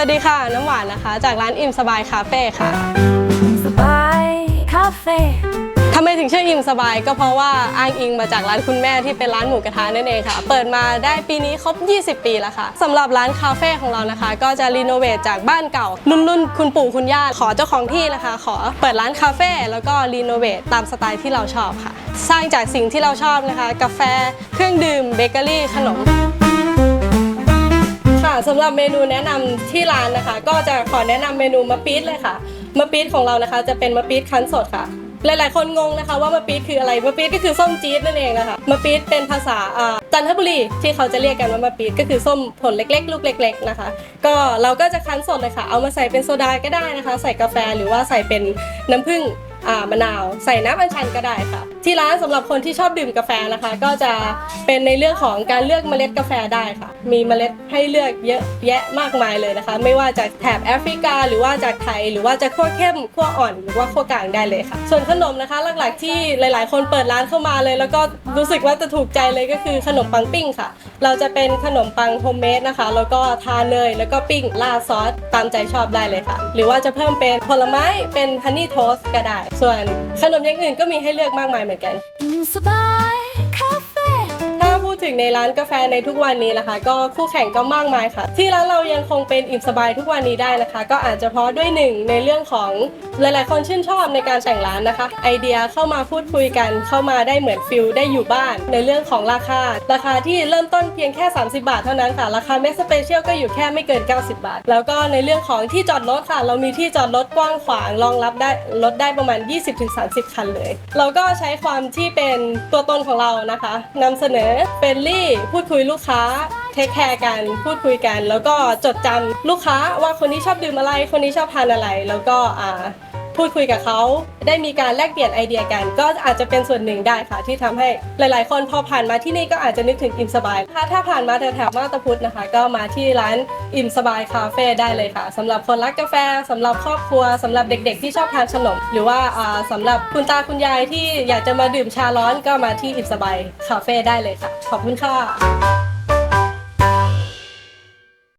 วัสดีค่ะ น้ำหวานนะคะ จากร้านอิ่มสบายคาเฟ่ค่ะสบายคาเฟ่ทำไมถึงชื่ออิ่มสบายก็เพราะว่าอ้างอิงมาจากร้านคุณแม่ที่เป็นร้านหมูกระทะนั่นเองค่ะ เปิดมาได้ปีนี้ครบ 20 ปีแล้วค่ะสำหรับร้านคาเฟ่ของเรานะคะ ก็จะรีโนเวทจากบ้านเก่า รุ่นรุ่นคุณปู่คุณย่าขอเจ้าของที่นะคะ ขอเปิดร้านคาเฟ่แล้วก็รีโนเวทตามสไตล์ที่เราชอบค่ะ สร้างจากสิ่งที่เราชอบนะคะ กาแฟเครื่องดื่มเบเกอรี่ขนม ค่ะสำหรับเมนูแนะนำที่ร้านนะคะ ก็จะขอแนะนำเมนูมะปี๊ดเลยค่ะมะปี๊ดของเรานะคะ จะเป็นมะปี๊ดคั้นสดค่ะ หลายๆ คนงงนะคะว่ามะปี๊ดคืออะไรมะปี๊ดก็คือส้มจี๊ดนั่นเองนะคะมะปี๊ดเป็นภาษาอ่าจันทบุรีที่เขาจะเรียกกันว่ามะปี๊ดก็คือส้มผลเล็กๆ ลูกเล็ก ๆนะคะ ก็เราก็จะคั้นสดเลยค่ะ เอามาใส่เป็นโซดาก็ได้นะคะ ใส่กาแฟหรือว่าใส่เป็นน้ำผึ้ง อ่ามะนาว ใส่น้ำอัญชันก็ได้ค่ะ ที่ร้านสำหรับคนที่ชอบดื่มกาแฟนะคะ ก็จะเป็นในเรื่องของการเลือกเมล็ดกาแฟได้ค่ะ มีเมล็ดให้เลือกเยอะแยะมากมายเลยนะคะ ไม่ว่าจากแถบแอฟริกา หรือว่าจากไทย หรือว่าจะขั้วเข้มขั้วอ่อนหรือว่าขั้วกลางได้เลยค่ะ ส่วนขนมนะคะหลักๆที่หลาย ๆ คนเปิดร้านเข้ามาเลย แล้วก็รู้สึกว่าจะถูกใจเลยก็คือขนมปังปิ้งค่ะ เราจะเป็นขนมปังโฮมเมดนะคะ แล้วก็ทาเนย แล้วก็ปิ้งราดซอสตามใจชอบได้เลยค่ะ หรือว่าจะเพิ่มเป็นผลไม้เป็นฮันนี่โทสก็ได้ ส่วนขนมอย่างอื่นก็มีให้เลือกมากมายเหมือนกันสบายคาเฟ ถึงในร้านกาแฟในทุกวันนี้นะคะ ก็คู่แข่งก็มากมายค่ะ ที่ร้านเรายังคงเป็นอิ่มสบายทุกวันนี้ได้นะคะ ก็อาจจะเพราะด้วยหนึ่งในเรื่องของหลายๆ คนชื่นชอบในการแต่งร้านนะคะ ไอเดียเข้ามาพูดคุยกันเข้ามาได้เหมือนฟิลได้อยู่บ้าน ในเรื่องของราคา ราคาที่เริ่มต้นเพียงแค่ 30 บาทเท่านั้นค่ะ ราคาแม็กสเปเชียลก็อยู่แค่ไม่เกิน 90 บาท แล้วก็ในเรื่องของที่จอดรถค่ะ เรามีที่จอดรถกว้างขวางรองรับได้รถได้ประมาณ 20-30 คันเลย เราก็ใช้ความที่เป็นตัวตนของเรานะคะนำเสนอเฟรนลี่พูดคุยลูกค้าเทคแคร์กันพูดคุยกัน แล้วก็จดจำลูกค้าว่าคนนี้ชอบดื่มอะไร คนนี้ชอบทานอะไร แล้วก็อ่า พูดคุยกับเขาได้มีการแลกเปลี่ยนไอเดียกัน ก็อาจจะเป็นส่วนหนึ่งได้ค่ะ ที่ทำให้หลาย ๆ คนพอผ่านมาที่นี่ก็อาจจะนึกถึงอิ่มสบายนะคะถ้าผ่านมาแถวๆมาตาพุธนะคะ ก็มาที่ร้านอิ่มสบายคาเฟ่ได้เลยค่ะสำหรับคนรักกาแฟสำหรับครอบครัวสำหรับเด็ก ๆ ที่ชอบทานขนมหรือว่าอ่าสำหรับคุณตาคุณยายที่อยากจะมาดื่มชาร้อนก็มาที่อิ่มสบายคาเฟ่ได้เลยค่ะ ขอบคุณค่ะ